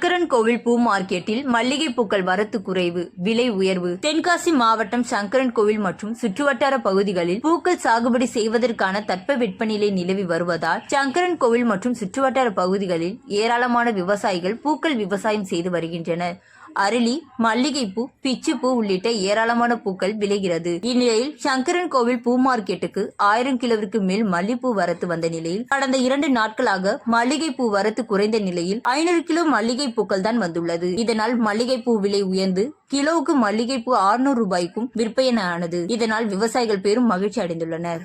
கோவில் பூ மார்க்கெட்டில் மல்லிகை பூக்கள் வரத்து குறைவு விலை உயர்வு. தென்காசி மாவட்டம் சங்கரன் கோவில் மற்றும் சுற்றுவட்டார பகுதிகளில் பூக்கள் சாகுபடி செய்வதற்கான தட்ப வெப்பநிலை நிலவி வருவதால் சங்கரன் கோவில் மற்றும் சுற்றுவட்டார பகுதிகளில் ஏராளமான விவசாயிகள் பூக்கள் விவசாயம் செய்து வருகின்றனர். அரளி மல்லிகைப்பூ பிச்சுப்பூ உள்ளிட்ட ஏராளமான பூக்கள் விளைகிறது. இந்நிலையில் சங்கரன் கோவில் பூ மார்க்கெட்டுக்கு ஆயிரம் கிலோவிற்கு மேல் மல்லிப்பூ வரத்து வந்த நிலையில் கடந்த இரண்டு நாட்களாக மல்லிகைப்பூ வரத்து குறைந்த நிலையில் ஐநூறு கிலோ மல்லிகை பூக்கள் தான் வந்துள்ளது. இதனால் மல்லிகைப்பூ விலை உயர்ந்து கிலோவுக்கு மல்லிகைப்பூ 600 ரூபாய்க்கும் விற்பனையானது. இதனால் விவசாயிகள் பெரும் மகிழ்ச்சி அடைந்துள்ளனர்.